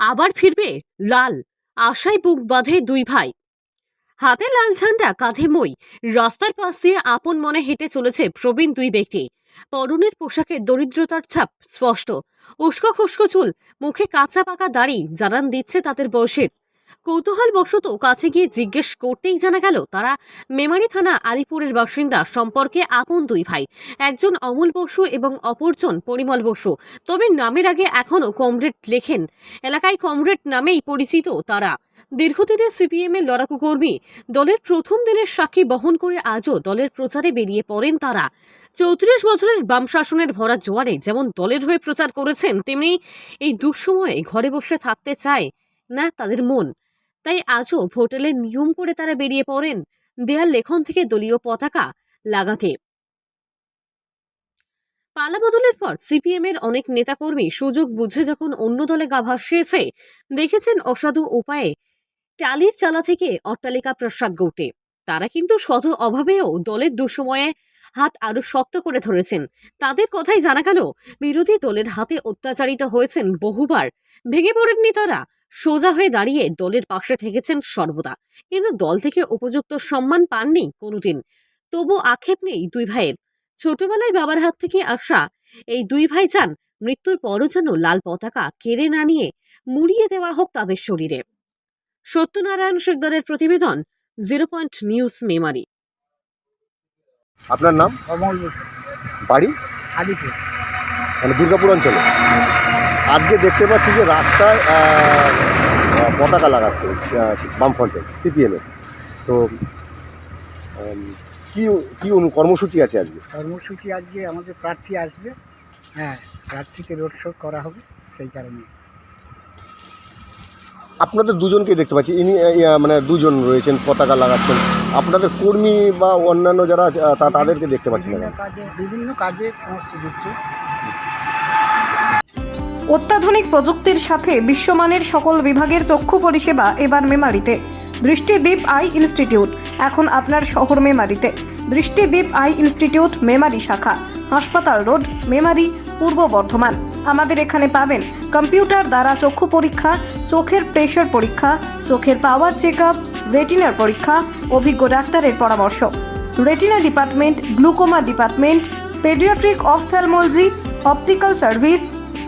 আবার ফিরবে? লাল। আশায় বুক বাঁধে দুই ভাই। হাতে লাল ঝান্ডা, কাঁধে মই। রাস্তার পাশ দিয়ে আপন মনে হেঁটে চলেছে প্রবীণ দুই ব্যক্তি। পরনের পোশাকে দরিদ্রতার ছাপ স্পষ্ট। উস্কো খুস্কো চুল, মুখে কাঁচা পাকা দাড়ি, জানান দিচ্ছে তাদের বয়সের কৌতূহল বশত কাছে গিয়ে জিজ্ঞেস করতেই জানা গেল, তারা মেমারি থানা আলিপুরের বাসিন্দা সম্পর্কে আপন দুই ভাই। একজন অমল বসু এবং অপরজন পরিমল বসু। তবে নামের আগে এখনও কমরেড লেখেন। এলাকায় কমরেড নামেই পরিচিত তারা। দীর্ঘদিনের সিপিএম এর লড়াকু কর্মী, দলের প্রথম দিনের সাক্ষী বহন করে আজও দলের প্রচারে বেরিয়ে পড়েন তারা। চৌত্রিশ বছরের বাম শাসনের ভরা জোয়ারে যেমন দলের হয়ে প্রচার করেছেন, তেমনি এই দুঃসময়ে ঘরে বসে থাকতে চায় না তাদের মন। তাই আজও ভোটেলের নিয়ম করে তারা বেরিয়ে পড়েন দেয়াল লেখন থেকে দলীয় পতাকা লাগাতে। পালা বদলের পর সিপিএম এর অনেক নেতাকর্মী সুযোগ বুঝে যখন অন্য দলে গা ভাসিয়েছে, দেখেছেন অসাধু উপায়ে টালির চালা থেকে অট্টালিকা প্রসাদ গড়তে। তারা কিন্তু শত অভাবেও দলের দুঃসময়ে হাত আরও শক্ত করে ধরেছেন। তাদের কথাই জানা গেল, বিরোধী দলের হাতে অত্যাচারিত হয়েছেন বহুবার। ভেঙে পড়েননি তারা। সোজা হয়ে দাঁড়িয়ে দলের পাশে থেকেছেন সর্বদা। কিন্তু দল থেকে উপযুক্ত সম্মান পাননি কোনোদিন। তবু আক্ষেপ নেই দুই ভাইয়ের। ছোটবেলায় বাবার হাত থেকে আসা এই দুই ভাই চান মৃত্যুর পরও যেন লাল পতাকা কেড়ে না নিয়ে মুড়িয়ে দেওয়া হোক তাদের শরীরে। সত্যনারায়ণ শিকদারের প্রতিবেদন জিরো পয়েন্ট নিউজ মেমারি। আপনার নাম? বাড়ি? আলিপুর। মানে দুর্গাপুর অঞ্চলে? আজকে দেখতে পাচ্ছি যে রাস্তায় পতাকা লাগাচ্ছে বামফ্রন্টে সিপিএমের তো কি কি কর্মসূচি আছে আজকে? কর্মসূচি আজকে আমাদের প্রার্থী আসবে। হ্যাঁ প্রার্থীকে রোড শো করা হবে সেই কারণে। আপনাদের দুজনকে দেখতে পাচ্ছি। ইনি মানে দুজন রয়েছেন পতাকা লাগাচ্ছেন। আপনাদের কর্মী বা অন্যান্য যারা তাদেরকে দেখতে পাচ্ছি না। বিভিন্ন কাজে বিভিন্ন কাজে সমস্ত যুক্ত। অত্যাধুনিক প্রযুক্তির সাথে বিশ্বমানের সকল বিভাগের চক্ষু পরিষেবা এবার মেমারিতে। দৃষ্টিদ্বীপ আই ইনস্টিটিউট, এখন আপনার শহর মেমারিতে। দৃষ্টিদ্বীপ আই ইনস্টিটিউট, মেমারি শাখা, হাসপাতাল রোড, মেমারি, পূর্ব বর্ধমান। আমাদের এখানে পাবেন কম্পিউটার দ্বারা চক্ষু পরীক্ষা, চোখের প্রেশার পরীক্ষা, চোখের পাওয়ার চেক আপ রেটিনার পরীক্ষা, অভিজ্ঞ ডাক্তারের পরামর্শ। Retina department, glaucoma department, paediatric, ophthalmology, optical service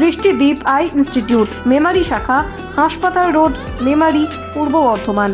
Drishtidweep eye institute Memari শাখা হাসপাতাল রোড মেমারি পূর্ব বর্ধমান।